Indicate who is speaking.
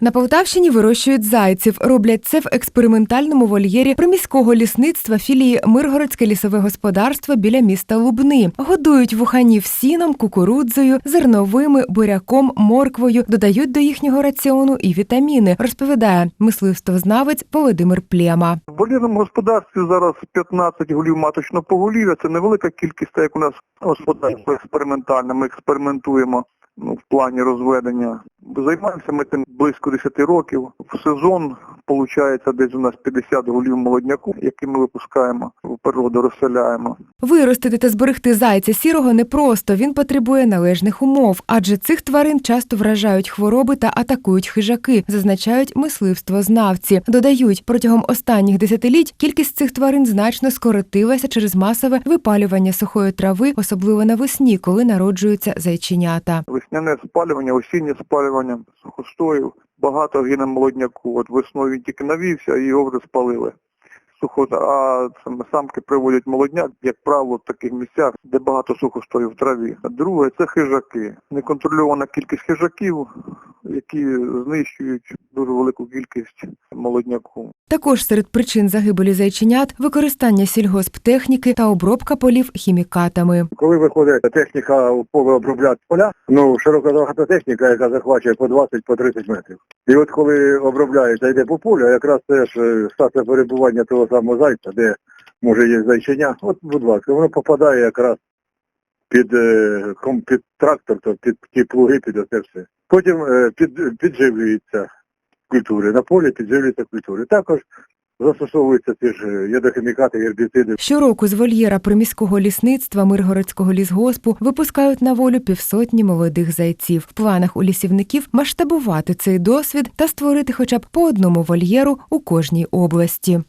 Speaker 1: На Полтавщині вирощують зайців. Роблять це в експериментальному вольєрі приміського лісництва філії Миргородське лісове господарство біля міста Лубни. Годують вуханів сіном, кукурудзою, зерновими, буряком, морквою, додають до їхнього раціону і вітаміни, розповідає мисливствознавець Володимир Плєма.
Speaker 2: В болірному господарстві зараз 15 голів маточного поголів'я. Це невелика кількість, як у нас господарство експериментальне. Ми експериментуємо ну, в плані розведення. Займаємося ми тим близько 10 років. В сезон виходить десь у нас 50 голів молодняку, які ми випускаємо в природу, розселяємо.
Speaker 1: Виростити та зберегти зайця сірого непросто. Він потребує належних умов, адже цих тварин часто вражають хвороби та атакують хижаки, зазначають мисливствознавці. Додають, протягом останніх десятиліть кількість цих тварин значно скоротилася через масове випалювання сухої трави, особливо навесні, коли народжуються зайченята.
Speaker 2: Весняне спалювання, осіннє спалювання, сухостоїв. Багато гине молодняку. От весною він тільки навівся і його вже спалили. Сухо, а самки приводять молодняк, як правило, в таких місцях, де багато сухостою в траві. А друге це хижаки. Неконтрольована кількість хижаків, які знищують дуже велику кількість молодняку.
Speaker 1: Також серед причин загибелі зайченят використання сільгосптехніки та обробка полів хімікатами.
Speaker 3: Коли виходить техніка поле обробляти поля, ну широкозахатна техніка, яка захвачує по 20 по 30 метрів. І от коли обробляється, йде по полю, якраз теж е, перебування того самого зайця, де може є зайчиня, от, будь ласка, воно попадає якраз під, е, під трактор, то під ті плуги, під оце все. Потім е, під, підживлюються культури. На полі підживлюються культури. Також застосовуються ті ж ядохімікати, гербіциди.
Speaker 1: Щороку з вольєра приміського лісництва Миргородського лісгоспу випускають на волю півсотні молодих зайців. В планах у лісівників масштабувати цей досвід та створити хоча б по одному вольєру у кожній області.